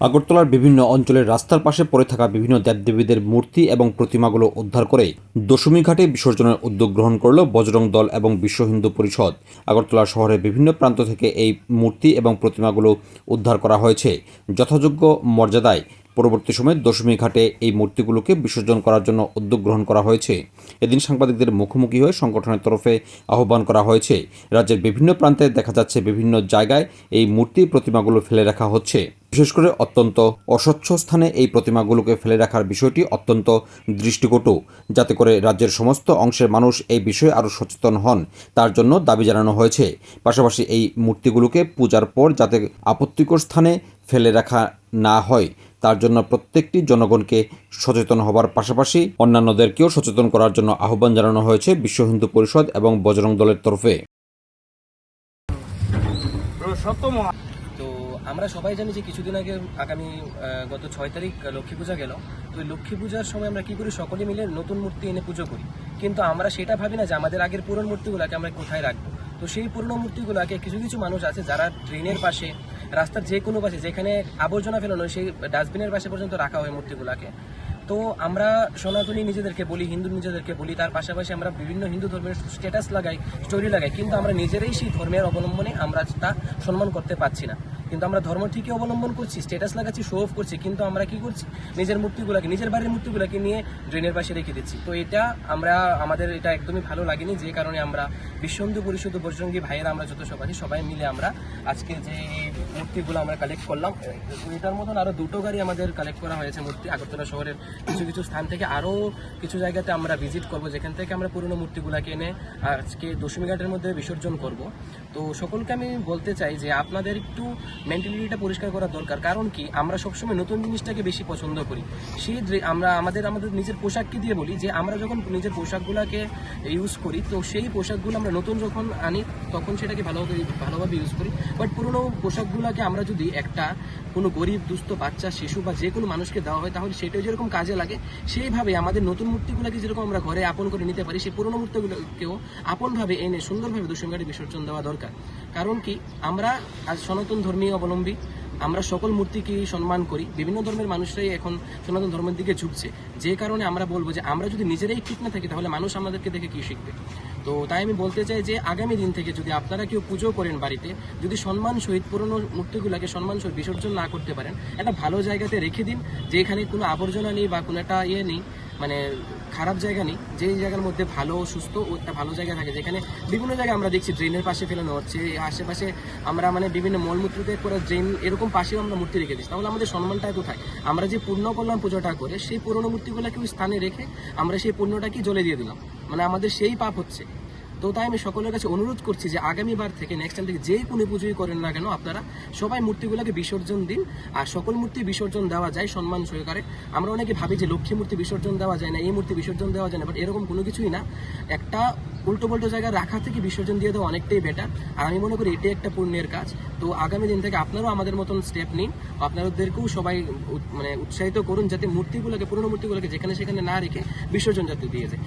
আগরতলার বিভিন্ন অঞ্চলের রাস্তার পাশে পড়ে থাকা বিভিন্ন দেবদেবীদের মূর্তি এবং প্রতিমাগুলো উদ্ধার করে দশমী ঘাটে বিসর্জনের উদ্যোগ গ্রহণ করল বজরং দল এবং বিশ্ব হিন্দু পরিষদ। আগরতলা শহরের বিভিন্ন প্রান্ত থেকে এই মূর্তি এবং প্রতিমাগুলো উদ্ধার করা হয়েছে। যথাযোগ্য মর্যাদায় পরবর্তী সময়ে দশমী ঘাটে এই মূর্তিগুলোকে বিসর্জন করার জন্য উদ্যোগ গ্রহণ করা হয়েছে। এদিন সাংবাদিকদের মুখোমুখি হয়ে সংগঠনের তরফে আহ্বান করা হয়েছে। রাজ্যের বিভিন্ন প্রান্তে দেখা যাচ্ছে বিভিন্ন জায়গায় এই মূর্তি প্রতিমাগুলো ফেলে রাখা হচ্ছে। বিশেষ করে অত্যন্ত অস্বচ্ছ স্থানে এই প্রতিমাগুলোকে ফেলে রাখার বিষয়টি অত্যন্ত দৃষ্টিকটু, যাতে করে রাজ্যের সমস্ত অংশের মানুষ এই বিষয়ে আরও সচেতন হন। তার জন্য দাবি জানানো হয়েছে। পাশাপাশি এই মূর্তিগুলোকে পূজার পর যাতে আপত্তিকর স্থানে ফেলে রাখা না হয়, তার জন্য প্রত্যেকটি জনগণকে সচেতন হবার পাশাপাশি অন্যান্যদেরকেও সচেতন করার জন্য আহ্বান জানানো হয়েছে বিশ্ব হিন্দু পরিষদ এবং বজরং দলের তরফে। আমরা সবাই জানি যে কিছুদিন আগে, আগামী গত ছয় তারিখ লক্ষ্মী পূজা গেল। তো লক্ষ্মী পূজার সময় আমরা কি করি? সকলে মিলে নতুন মূর্তি এনে পুজো করি। কিন্তু আমরা সেটা ভাবি না যে আমাদের আগের পুরনো মূর্তিগুলোকে আমরা কোথায় রাখব? তো সেই পুরনো মূর্তিগুলোকে কিছু কিছু মানুষ আছে যারা ট্রেনের পাশে, রাস্তার যে কোনো পাশে, যেখানে আবর্জনা ফেলানো সেই ডাস্টবিনের পাশে পর্যন্ত রাখা হয় মূর্তিগুলোকে। তো আমরা সনাতনী নিজেদেরকে বলি, হিন্দু নিজেদেরকে বলি, তার পাশাপাশি আমরা বিভিন্ন হিন্দু ধর্মের স্ট্যাটাস লাগাই স্টোরি লাগাই, কিন্তু আমরা নিজেরাই সেই ধর্মের অবলম্বনে আমরা তা সম্মান করতে পারছি না। কিন্তু আমরা ধর্ম ঠিকই অবলম্বন করছি স্ট্যাটাস লাগাচ্ছি শো অফ করছি, কিন্তু আমরা কি করছি? নিজের মূর্তিগুলোকে, নিজের বাড়ির মূর্তিগুলোকে নিয়ে ড্রেনের পাশে রেখে দিচ্ছি। তো এটা আমরা, আমাদের এটা একদমই ভালো লাগেনি, যে কারণে আমরা বিশ্ব হিন্দু পরিষদ বজরঙ্গী ভাইয়েরা, আমরা যত সব আছি, সবাই মিলে আমরা আজকে যে মূর্তিগুলো আমরা কালেক্ট করলাম এটার মতন আরও দুটো গাড়ি আমাদের কালেক্ট করা হয়েছে মূর্তি, আগরতলা শহরের কিছু কিছু স্থান থেকে আরও কিছু জায়গাতে আমরা ভিজিট করব, যেখান থেকে আমরা পুরনো মূর্তিগুলোকে এনে আজকে দশমী ঘাটের মধ্যে বিসর্জন করব। তো সকলকে আমি বলতে চাই যে আপনাদের একটু মেন্টালিটিটা পরিষ্কার করা দরকার। কারণ কি? আমরা সবসময় নতুন জিনিসটাকে বেশি পছন্দ করি। সেই আমরা, আমাদের আমাদের নিজের পোশাককে দিয়ে বলি যে, আমরা যখন নিজের পোশাকগুলোকে ইউজ করি, তো সেই পোশাকগুলো আমরা নতুন যখন আনি, তখন সেটাকে ভালোভাবে ভালোভাবে ইউজ করি। বাট পুরনো পোশাকগুলোকে আমরা যদি একটা কোনো গরিব, দুস্থ বাচ্চা, শিশু বা যে কোনো মানুষকে দেওয়া হয়, তাহলে সেটাও যেরকম কাজে লাগে, সেইভাবে আমাদের নতুন মূর্তিগুলোকে যেরকম আমরা ঘরে আপন করে নিতে পারি, সেই পুরনো মূর্তিগুলোকেও আপনভাবে এনে সুন্দরভাবে দশমঘাটে বিসর্জন দেওয়া দরকার। কারণ কি? আমরা আজ সনাতন ধর্মীয় অবলম্বী। আমরা সকল মূর্তিকে সম্মান করি। বিভিন্ন ধর্মের মানুষরাই এখন সনাতন ধর্মের দিকে ঝুঁকছে। যে কারণে আমরা বলব যে, আমরা যদি নিজেরাই ঠিক না থাকি, তাহলে মানুষ আমাদেরকে দেখে কি শিখবে? তো তাই আমি বলতে চাই যে, আগামী দিন থেকে যদি আপনারা কেউ পুজো করেন বাড়িতে, যদি সম্মান সহিত পুরনো মূর্তিগুলোকে সম্মান সহিত বিসর্জন না করতে পারেন, একটা ভালো জায়গাতে রেখে দিন যে এখানে কোনো আবর্জনা নেই বা কোনো একটা ইয়ে নেই মানে খারাপ জায়গা নেই। যে জায়গার মধ্যে ভালো সুস্থ ও একটা ভালো জায়গা থাকে। যেখানে বিভিন্ন জায়গায় আমরা দেখছি ড্রেনের পাশে ফেলানো হচ্ছে। আশেপাশে আমরা মানে বিভিন্ন মলমূত্রতে করে ড্রেন এরকম পাশেও আমরা মূর্তি রেখে দিচ্ছি তাহলে আমাদের সম্মানটা কোথায়? আমরা যে পূর্ণ করলাম পুজোটা করে, সেই পুরনো মূর্তিগুলোকে ওই স্থানে রেখে আমরা সেই পূর্ণটাকে জ্বলে দিয়ে দিলাম। মানে আমাদের সেই পাপ হচ্ছে। তো তাই আমি সকলের কাছে অনুরোধ করছি যে আগামীবার থেকে নেক্সট টাইম থেকে যেই কোনো পুজোই করেন না কেন, আপনারা সবাই মূর্তিগুলোকে বিসর্জন দিন। আর সকল মূর্তি বিসর্জন দেওয়া যায় সম্মান সহকারে। আমরা অনেকে ভাবি যে লক্ষ্মী মূর্তি বিসর্জন দেওয়া যায় না, এই মূর্তি বিসর্জন দেওয়া যায় না বাট এরকম কোনো কিছুই না। একটা উল্টো পাল্টো জায়গায় রাখা থেকে বিসর্জন দিয়ে দেওয়া অনেকটাই বেটার আর আমি মনে করি এটাই একটা পুণ্যের কাজ। তো আগামী দিন থেকে আপনারাও আমাদের মতন স্টেপ নিন। আপনাদেরকেও সবাই মানে উৎসাহিত করুন যাতে মূর্তিগুলোকে, পুরনো মূর্তিগুলোকে যেখানে সেখানে না রেখে বিসর্জন যাতে দিয়ে যায়।